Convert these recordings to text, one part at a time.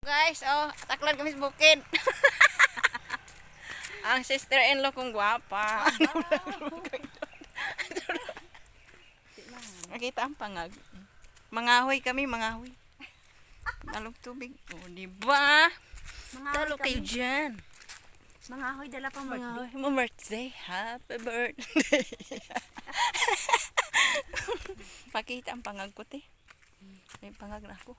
Guys, oh, taklan kami sa bukid. Ang sister-in-law kong gwapa. Nakita ang pangag. Mangahoy kami, mangahoy. Nalog tubig. Oh, di ba? Talo kayo dyan. Mga hoy, dala birthday. Mangahoy mo birthday. Happy birthday. Pakita ang pangag ko, te. May pangag na ako.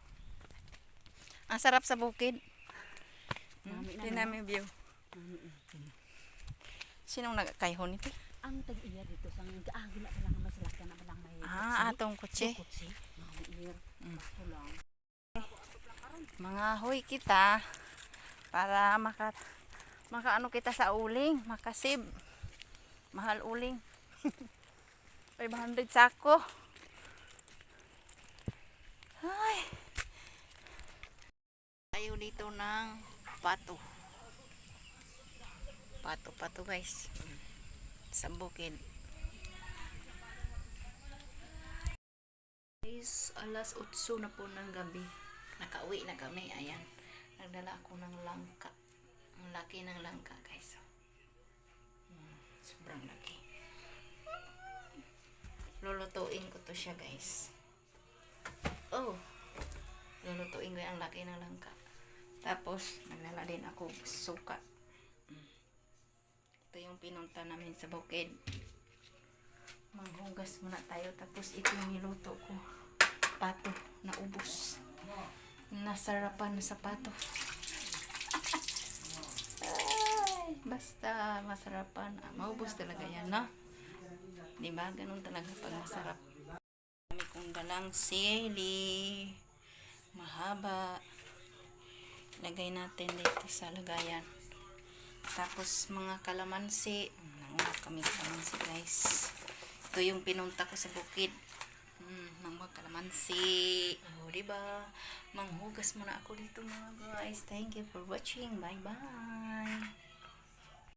Ang sarap sa bukid. Mami na, Hindi no? namin view. Sinong nagkayhon nito? Ang tag-iya dito sa ah, gila pa lang may salakyan na lang may Ah, atong kutsi. kutsi. Lang. Mga hoy kita para maka makaano kita sa uling, makasib. Mahal uling. 500 sako. Ay. Tayo dito ng pato. Pato, pato guys. Sa bukid. Guys, alas 8 na po ng gabi. Nakauwi na kami. Ayan. Nagdala ako ng langka. Ang laki ng langka, guys. Hmm, sobrang laki. Lulutuin ko to siya, guys. Oh. Lulutuin ko yung laki ng langka. Tapos, nagdala din ako suka. Ito yung pinunta namin sa bukid. Manghugas muna tayo. Tapos, ito yung niluto ko. Pato na ubos. Nasarapan sa pato. Ay, basta masarapan. Ah, maubos talaga yan, no? Di ba? Ganun talaga pag masarap. Kami kong dalang sili. Lagay natin dito sa lagayan. Tapos mga kalamansi. Nanguha kami kalamansi guys. Ito yung pinunta ko sa bukid. Mm, mga kalamansi. Oh, diba? Manghugas muna ako dito mga guys. Thank you for watching. Bye-bye.